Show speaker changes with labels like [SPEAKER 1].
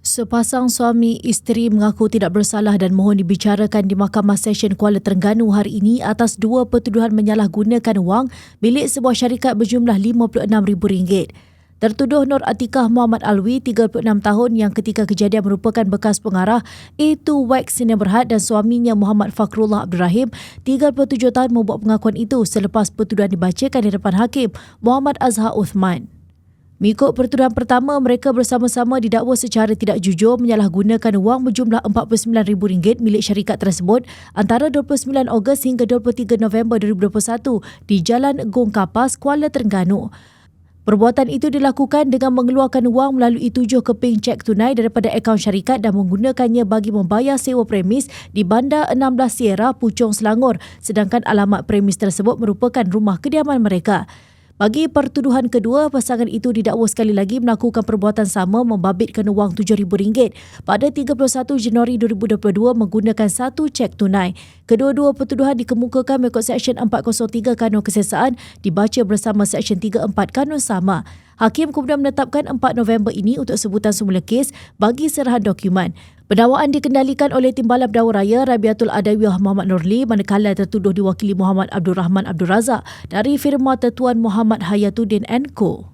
[SPEAKER 1] Sepasang suami isteri mengaku tidak bersalah dan mohon dibicarakan di Mahkamah Session Kuala Terengganu hari ini atas dua pertuduhan menyalahgunakan wang milik sebuah syarikat berjumlah RM56,000. Tertuduh Nur Atikah Muhammad Alwi, 36 tahun yang ketika kejadian merupakan bekas pengarah A2 Wax Sdn Berhad dan suaminya Muhammad Fakrullah Abdul Rahim, 37 tahun membuat pengakuan itu selepas pertuduhan dibacakan di depan Hakim Muhammad Azhar Uthman. Mengikut pertuduhan pertama, mereka bersama-sama didakwa secara tidak jujur menyalahgunakan wang berjumlah RM49,000 milik syarikat tersebut antara 29 Ogos hingga 23 November 2021 di Jalan Gong Kapas, Kuala Terengganu. Perbuatan itu dilakukan dengan mengeluarkan wang melalui tujuh keping cek tunai daripada akaun syarikat dan menggunakannya bagi membayar sewa premis di Bandar 16 Sierra, Puchong, Selangor sedangkan alamat premis tersebut merupakan rumah kediaman mereka. Bagi pertuduhan kedua, pasangan itu didakwa sekali lagi melakukan perbuatan sama membabitkan wang RM7,000 pada 31 Januari 2022 menggunakan satu cek tunai. Kedua-dua pertuduhan dikemukakan mengikut Seksyen 403 Kanun Kesesaan dibaca bersama Seksyen 34 Kanun Sama. Hakim kemudian menetapkan 4 November ini untuk sebutan semula kes bagi serahan dokumen. Pendakwaan dikendalikan oleh Timbalan Pendakwa Raya Rabiatul Adawiyah Muhammad Nurli manakala tertuduh diwakili Muhammad Abdul Rahman Abdul Razak dari firma Tetuan Muhammad Hayatuddin Co.